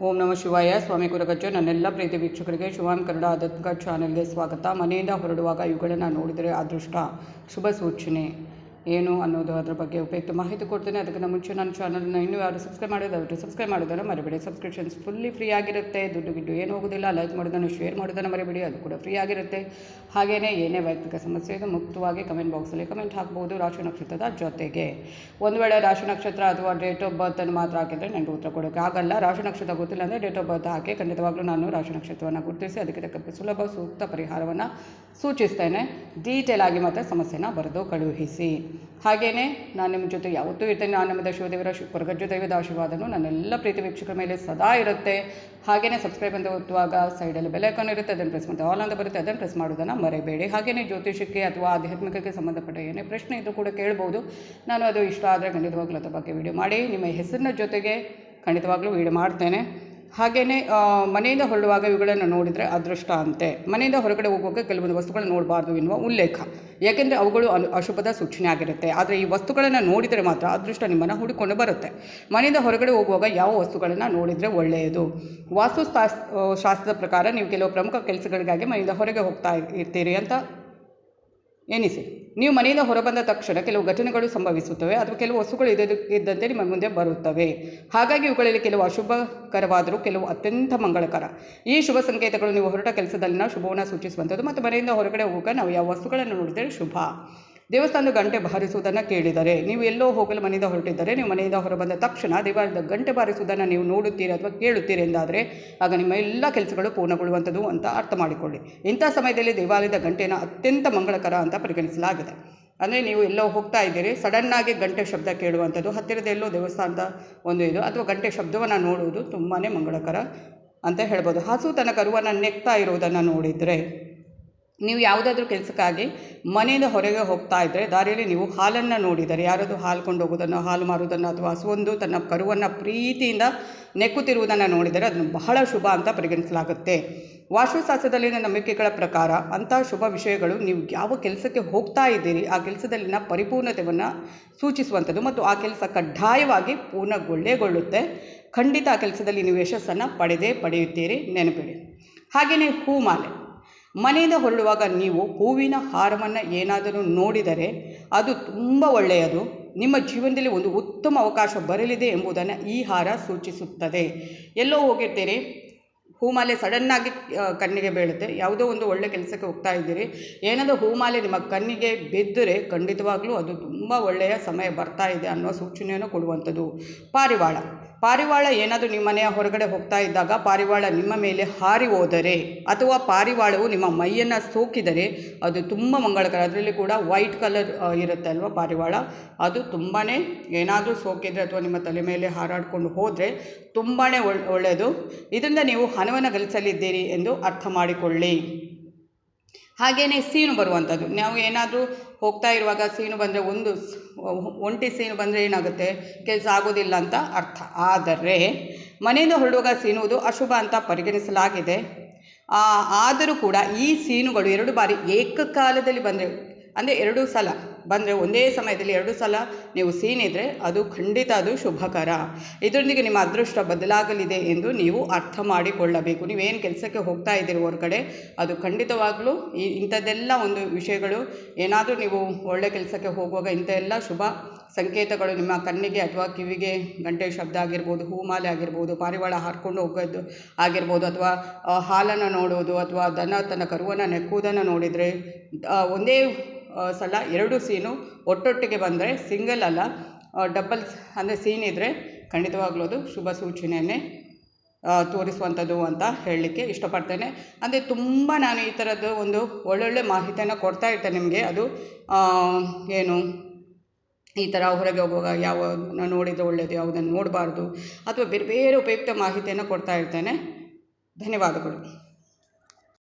ಓಂ ನಮ ಶಿವಾಯ. ಸ್ವಾಮಿ ಕುರಗಜ್ಜ ನನ್ನೆಲ್ಲ ಪ್ರೀತಿ ವೀಕ್ಷಕರಿಗೆ ಶಿವಾನ್ ಕನ್ನಡ ಆಧ್ಯಾತ್ಮಿಕ ಚಾನೆಲ್ಗೆ ಸ್ವಾಗತ. ಮನೆಯಿಂದ ಹೊರಡುವಾಗ ಇವುಗಳನ್ನು ನೋಡಿದರೆ ಅದೃಷ್ಟ. ಶುಭ ಸೂಚನೆ. ಏನು ಅನ್ನೋದು ಅದರ ಬಗ್ಗೆ ಉಪಯುಕ್ತ ಮಾಹಿತಿ ಕೊಡ್ತೇನೆ. ಅದಕ್ಕಿಂತ ಮುಂಚೆ ನನ್ನ ಚಾನಲ್ನ ಇನ್ನೂ ಯಾರು ಸಬ್ಸ್ಕ್ರೈಬ್ ಮಾಡೋದು ದಯವಿಟ್ಟು ಸಬ್ಸ್ಕ್ರೈಬ್ ಮಾಡೋದನ್ನು ಮರಿಬೇಡಿ. ಸಬ್ಸ್ಕ್ರಿಪ್ಷನ್ಸ್ ಫುಲ್ಲಿ ಫ್ರೀ ಆಗಿರುತ್ತೆ. ದುಡ್ಡು ಗಿಡ್ಡು ಏನು ಹೋಗೋದಿಲ್ಲ. ಲೈಕ್ ಮಾಡೋದನ್ನು ಶೇರ್ ಮಾಡೋದನ್ನು ಮರಿಬೇಡಿ. ಅದು ಕೂಡ ಫ್ರೀ ಆಗಿರುತ್ತೆ. ಹಾಗೆಯೇ ಏನೇ ವೈಯಕ್ತಿಕ ಸಮಸ್ಯೆ ಇದೆ ಮುಕ್ತವಾಗಿ ಕಮೆಂಟ್ ಬಾಕ್ಸಲ್ಲಿ ಕಮೆಂಟ್ ಹಾಕ್ಬೋದು. ರಾಶಿ ನಕ್ಷತ್ರದ ಜೊತೆಗೆ. ಒಂದು ವೇಳೆ ರಾಶಿ ನಕ್ಷತ್ರ ಅಥವಾ ಡೇಟ್ ಆಫ್ ಬರ್ತನ್ನು ಮಾತ್ರ ಹಾಕಿದರೆ ನನಗೆ ಉತ್ತರ ಕೊಡೋಕ್ಕೆ ಆಗಲ್ಲ. ರಾಶಿ ನಕ್ಷತ್ರ ಗೊತ್ತಿಲ್ಲ ಅಂದರೆ ಡೇಟ್ ಆಫ್ ಬರ್ತ್ ಹಾಕಿ ಖಂಡಿತವಾಗ್ಲೂ ನಾನು ರಾಶಿ ನಕ್ಷತ್ರವನ್ನು ಗುರುತಿಸಿ ಅದಕ್ಕೆ ತಕ್ಕಂತೆ ಸುಲಭ, ಸೂಕ್ತ ಪರಿಹಾರವನ್ನು ಸೂಚಿಸ್ತೇನೆ. ಡೀಟೇಲ್ ಆಗಿ ಮತ್ತೆ ಸಮಸ್ಯೆನ ಬರೆದು ಕಳುಹಿಸಿ. ಹಾಗೆಯೇ ನಾನು ನಿಮ್ಮ ಜೊತೆ ಯಾವತ್ತೂ ಇರ್ತೇನೆ. ನಾನು ನಮ್ಮ ಶಿವದೇವರ ಕೊರಗಜ್ಜು ದೈವದ ಆಶೀರ್ವಾದನು ನನ್ನೆಲ್ಲ ಪ್ರೀತಿ ವೀಕ್ಷಕರ ಮೇಲೆ ಸದಾ ಇರುತ್ತೆ. ಹಾಗೆಯೇ ಸಬ್ಸ್ಕ್ರೈಬ್ ಅಂತ ಒತ್ತುವಾಗ ಸೈಡಲ್ಲಿ ಬೆಲೆ ಐಕಾನ್ ಇರುತ್ತೆ. ಅದನ್ನು ಪ್ರೆಸ್ ಮಾಡಿ ಆಲ್ ಅಂತ ಬರುತ್ತೆ. ಅದನ್ನು ಪ್ರೆಸ್ ಮಾಡೋದನ್ನು ಮರೆಯಬೇಡಿ ಹಾಗೆಯೇ ಜ್ಯೋತಿಷಕ್ಕೆ ಅಥವಾ ಆಧ್ಯಾತ್ಮಿಕಕ್ಕೆ ಸಂಬಂಧಪಟ್ಟ ಏನೇ ಪ್ರಶ್ನೆ ಇದ್ದರೂ ಕೂಡ ಕೇಳ್ಬೋದು. ನಾನು ಅದು ಇಷ್ಟ ಆದರೆ ಖಂಡಿತವಾಗ್ಲೂ ಅದ್ರ ಬಗ್ಗೆ ವಿಡಿಯೋ ಮಾಡಿ. ನಿಮ್ಮ ಹೆಸರಿನ ಜೊತೆಗೆ ಖಂಡಿತವಾಗ್ಲೂ ವೀಡಿಯೋ ಮಾಡ್ತೇನೆ. ಹಾಗೆಯೇ ಮನೆಯಿಂದ ಹೊರಡುವಾಗ ಇವುಗಳನ್ನು ನೋಡಿದರೆ ಅದೃಷ್ಟ ಅಂತೆ. ಮನೆಯಿಂದ ಹೊರಗಡೆ ಹೋಗುವಾಗ ಕೆಲವೊಂದು ವಸ್ತುಗಳನ್ನು ನೋಡಬಾರ್ದು ಎನ್ನುವ ಉಲ್ಲೇಖ. ಯಾಕೆಂದರೆ ಅವುಗಳು ಅನು, ಅಶುಭದ ಸೂಚನೆ ಆಗಿರುತ್ತೆ. ಆದರೆ ಈ ವಸ್ತುಗಳನ್ನು ನೋಡಿದರೆ ಮಾತ್ರ ಅದೃಷ್ಟ ನಿಮ್ಮನ್ನು ಹುಡುಕೊಂಡು ಬರುತ್ತೆ. ಮನೆಯಿಂದ ಹೊರಗಡೆ ಹೋಗುವಾಗ ಯಾವ ವಸ್ತುಗಳನ್ನು ನೋಡಿದರೆ ಒಳ್ಳೆಯದು? ವಾಸ್ತು ಶಾಸ್ತ್ರದ ಪ್ರಕಾರ ನೀವು ಕೆಲವು ಪ್ರಮುಖ ಕೆಲಸಗಳಿಗಾಗಿ ಮನೆಯಿಂದ ಹೊರಗೆ ಹೋಗ್ತಾ ಇರ್ತೀರಿ ಅಂತ ಎನಿಸಿ, ನೀವು ಮನೆಯಿಂದ ಹೊರಬಂದ ತಕ್ಷಣ ಕೆಲವು ಘಟನೆಗಳು ಸಂಭವಿಸುತ್ತವೆ, ಅಥವಾ ಕೆಲವು ವಸ್ತುಗಳು ಇದ್ದ, ಇದ್ದಂತೆ ನಿಮ್ಮ ಮುಂದೆ ಬರುತ್ತವೆ. ಹಾಗಾಗಿ ಇವುಗಳಲ್ಲಿ ಕೆಲವು ಅಶುಭಕರವಾದರೂ ಕೆಲವು ಅತ್ಯಂತ ಮಂಗಳಕರ. ಈ ಶುಭ ಸಂಕೇತಗಳು ನೀವು ಹೊರಟ ಕೆಲಸದಲ್ಲಿನ ಶುಭವನ್ನು ಸೂಚಿಸುವಂಥದ್ದು, ಮತ್ತು ಮನೆಯಿಂದ ಹೊರಗಡೆ ಹೋಗುವಾಗ ನಾವು ಯಾವ ವಸ್ತುಗಳನ್ನು ನೋಡಿದರೆ ಶುಭ. ದೇವಸ್ಥಾನದ ಗಂಟೆ ಬಾರಿಸುವುದನ್ನು ಕೇಳಿದರೆ, ನೀವು ಎಲ್ಲೋ ಹೋಗಲು ಮನೆಯಿಂದ ಹೊರಟಿದ್ದರೆ, ನೀವು ಮನೆಯಿಂದ ಹೊರಬಂದ ತಕ್ಷಣ ದೇವಾಲಯದ ಗಂಟೆ ಬಾರಿಸುವುದನ್ನು ನೀವು ನೋಡುತ್ತೀರಿ ಅಥವಾ ಕೇಳುತ್ತೀರಿ ಎಂದಾದರೆ, ಆಗ ನಿಮ್ಮ ಎಲ್ಲ ಕೆಲಸಗಳು ಪೂರ್ಣಗೊಳ್ಳುವಂಥದ್ದು ಅಂತ ಅರ್ಥ ಮಾಡಿಕೊಳ್ಳಿ. ಇಂಥ ಸಮಯದಲ್ಲಿ ದೇವಾಲಯದ ಗಂಟೆಯನ್ನು ಅತ್ಯಂತ ಮಂಗಳಕರ ಅಂತ ಪರಿಗಣಿಸಲಾಗಿದೆ. ಅಂದರೆ ನೀವು ಎಲ್ಲೋ ಹೋಗ್ತಾ ಇದ್ದೀರಿ ಸಡನ್ನಾಗಿ ಗಂಟೆ ಶಬ್ದ ಕೇಳುವಂಥದ್ದು, ಹತ್ತಿರದ ಎಲ್ಲೋ ದೇವಸ್ಥಾನದ ಒಂದು ಇದು, ಅಥವಾ ಗಂಟೆ ಶಬ್ದವನ್ನು ನೋಡುವುದು ತುಂಬಾ ಮಂಗಳಕರ ಅಂತ ಹೇಳ್ಬೋದು. ಹಸು ತನ್ನ ಕರುವನ್ನು ನೆಕ್ತಾ ಇರುವುದನ್ನು ನೋಡಿದರೆ ನೀವು ಯಾವುದಾದ್ರೂ ಕೆಲಸಕ್ಕಾಗಿ ಮನೆಯಿಂದ ಹೊರಗೆ ಹೋಗ್ತಾ ಇದ್ದರೆ ದಾರಿಯಲ್ಲಿ ನೀವು ಹಾಲನ್ನು ನೋಡಿದರೆ, ಯಾರಾದರೂ ಹಾಲು ಕೊಂಡು ಹೋಗೋದನ್ನು ಹಾಲು ಮಾರುವುದನ್ನು ಅಥವಾ ಹಸುವೊಂದು ತನ್ನ ಕರುವನ್ನು ಪ್ರೀತಿಯಿಂದ ನೆಕ್ಕುತ್ತಿರುವುದನ್ನು ನೋಡಿದರೆ ಅದನ್ನು ಬಹಳ ಶುಭ ಅಂತ ಪರಿಗಣಿಸಲಾಗುತ್ತೆ. ವಾಸ್ತುಶಾಸ್ತ್ರದಲ್ಲಿನ ನಂಬಿಕೆಗಳ ಪ್ರಕಾರ ಅಂಥ ಶುಭ ವಿಷಯಗಳು ನೀವು ಯಾವ ಕೆಲಸಕ್ಕೆ ಹೋಗ್ತಾ ಇದ್ದೀರಿ, ಆ ಕೆಲಸದಲ್ಲಿನ ಪರಿಪೂರ್ಣತೆಯನ್ನು ಸೂಚಿಸುವಂಥದ್ದು ಮತ್ತು ಆ ಕೆಲಸ ಕಡ್ಡಾಯವಾಗಿ ಪೂರ್ಣಗೊಳ್ಳೇಗೊಳ್ಳುತ್ತೆ. ಖಂಡಿತ ಆ ಕೆಲಸದಲ್ಲಿ ನೀವು ಯಶಸ್ಸನ್ನು ಪಡೆದೇ ಪಡೆಯುತ್ತೀರಿ, ನೆನಪಿಡಿ. ಹಾಗೆಯೇ ಹೂಮಾಲೆ. ಮನೆಯಿಂದ ಹೊರಡುವಾಗ ನೀವು ಹೂವಿನ ಹಾರವನ್ನು ಏನಾದರೂ ನೋಡಿದರೆ ಅದು ತುಂಬ ಒಳ್ಳೆಯದು. ನಿಮ್ಮ ಜೀವನದಲ್ಲಿ ಒಂದು ಉತ್ತಮ ಅವಕಾಶ ಬರಲಿದೆ ಎಂಬುದನ್ನು ಈ ಹಾರ ಸೂಚಿಸುತ್ತದೆ. ಎಲ್ಲೋ ಹೋಗಿರ್ತೀರಿ, ಹೂಮಾಲೆ ಸಡನ್ನಾಗಿ ಕಣ್ಣಿಗೆ ಬೀಳುತ್ತೆ. ಯಾವುದೋ ಒಂದು ಒಳ್ಳೆ ಕೆಲಸಕ್ಕೆ ಹೋಗ್ತಾ ಇದ್ದೀರಿ. ಏನಾದರೂ ಹೂಮಾಲೆ ನಿಮ್ಮ ಕಣ್ಣಿಗೆ ಬಿದ್ದರೆ ಖಂಡಿತವಾಗಲೂ ಅದು ತುಂಬ ಒಳ್ಳೆಯ ಸಮಯ ಬರ್ತಾ ಇದೆ ಅನ್ನೋ ಸೂಚನೆಯನ್ನು ಕೊಡುವಂಥದ್ದು. ಪಾರಿವಾಳ. ಪಾರಿವಾಳ ಏನಾದರೂ ನಿಮ್ಮ ಮನೆಯ ಹೊರಗಡೆ ಹೋಗ್ತಾ ಇದ್ದಾಗ ಪಾರಿವಾಳ ನಿಮ್ಮ ಮೇಲೆ ಹಾರಿ ಹೋದರೆ ಅಥವಾ ಪಾರಿವಾಳವು ನಿಮ್ಮ ಮೈಯನ್ನು ಸೋಕಿದರೆ ಅದು ತುಂಬ ಮಂಗಳಕರ. ಅದರಲ್ಲಿ ಕೂಡ ವೈಟ್ ಕಲರ್ ಇರುತ್ತೆ ಅಲ್ವಾ ಪಾರಿವಾಳ? ಅದು ತುಂಬಾ ಏನಾದರೂ ಸೋಕಿದರೆ ಅಥವಾ ನಿಮ್ಮ ತಲೆ ಮೇಲೆ ಹಾರಾಡಿಕೊಂಡು ಹೋದರೆ ತುಂಬಾ ಒಳ್ಳೆಯದು. ಇದರಿಂದ ನೀವು ಹಣವನ್ನು ಗಳಿಸಲಿದ್ದೀರಿ ಎಂದು ಅರ್ಥ ಮಾಡಿಕೊಳ್ಳಿ. ಹಾಗೆಯೇ ಸೀನು ಬರುವಂಥದ್ದು. ನಾವು ಏನಾದರೂ ಹೋಗ್ತಾ ಇರುವಾಗ ಸೀನು ಬಂದರೆ ಒಂದು ಒಂಟಿ ಸೀನು ಬಂದರೆ ಏನಾಗುತ್ತೆ? ಕೆಲಸ ಆಗೋದಿಲ್ಲ ಅಂತ ಅರ್ಥ. ಆದರೆ ಮನೆಯಿಂದ ಹೊರಡುವಾಗ ಸೀನುವುದು ಅಶುಭ ಅಂತ ಪರಿಗಣಿಸಲಾಗಿದೆ. ಆದರೂ ಕೂಡ ಈ ಸೀನುಗಳು ಎರಡು ಬಾರಿ ಏಕಕಾಲದಲ್ಲಿ ಬಂದರೆ, ಅಂದರೆ ಎರಡು ಸಲ ಬಂದರೆ ಒಂದೇ ಸಮಯದಲ್ಲಿ ಎರಡು ಸಲ ನೀವು ಸೀನಿದರೆ ಅದು ಖಂಡಿತ ಅದು ಶುಭಕರ. ಇದರೊಂದಿಗೆ ನಿಮ್ಮ ಅದೃಷ್ಟ ಬದಲಾಗಲಿದೆ ಎಂದು ನೀವು ಅರ್ಥ ಮಾಡಿಕೊಳ್ಳಬೇಕು. ನೀವೇನು ಕೆಲಸಕ್ಕೆ ಹೋಗ್ತಾ ಇದ್ದೀರಿ ಹೊರಗಡೆ ಅದು ಖಂಡಿತವಾಗಲೂ ಈ ಇಂಥದ್ದೆಲ್ಲ ಒಂದು ವಿಷಯಗಳು, ಏನಾದರೂ ನೀವು ಒಳ್ಳೆ ಕೆಲಸಕ್ಕೆ ಹೋಗುವಾಗ ಇಂಥ ಎಲ್ಲ ಶುಭ ಸಂಕೇತಗಳು ನಿಮ್ಮ ಕಣ್ಣಿಗೆ ಅಥವಾ ಕಿವಿಗೆ ಗಂಟೆ ಶಬ್ದ ಆಗಿರ್ಬೋದು, ಹೂಮಾಲೆ ಆಗಿರ್ಬೋದು, ಪಾರಿವಾಳ ಹಾರ್ಕೊಂಡು ಹೋಗೋದು ಆಗಿರ್ಬೋದು, ಅಥವಾ ಹಾಲನ್ನು ನೋಡೋದು, ಅಥವಾ ದನ ತನ್ನ ಕರುವನ್ನು ನೆಕ್ಕುವುದನ್ನು ನೋಡಿದರೆ ಒಂದೇ ಸಲ ಎರಡು ಸೀನು ಒಟ್ಟೊಟ್ಟಿಗೆ ಬಂದರೆ ಸಿಂಗಲ್ ಅಲ್ಲ. ಡಬಲ್ ಅಂದರೆ ಸೀನ್ ಇದ್ದರೆ ಖಂಡಿತವಾಗ್ಲೂ ಅದು ಶುಭ ಸೂಚನೆಯನ್ನೇ ತೋರಿಸುವಂಥದ್ದು ಅಂತ ಹೇಳಲಿಕ್ಕೆ ಇಷ್ಟಪಡ್ತೇನೆ. ಅಂದರೆ ತುಂಬ ನಾನು ಈ ಥರದ್ದು ಒಂದು ಒಳ್ಳೊಳ್ಳೆ ಮಾಹಿತಿಯನ್ನು ಕೊಡ್ತಾ ಇರ್ತೇನೆ ನಿಮಗೆ. ಅದು ಏನು, ಈ ಥರ ಹೊರಗೆ ಹೋಗುವಾಗ ಯಾವ ನೋಡಿದರೆ ಒಳ್ಳೆಯದು ಯಾವುದನ್ನು ನೋಡಬಾರ್ದು, ಅಥವಾ ಬೇರೆ ಬೇರೆ ಉಪಯುಕ್ತ ಮಾಹಿತಿಯನ್ನು ಕೊಡ್ತಾ ಇರ್ತೇನೆ. ಧನ್ಯವಾದಗಳು.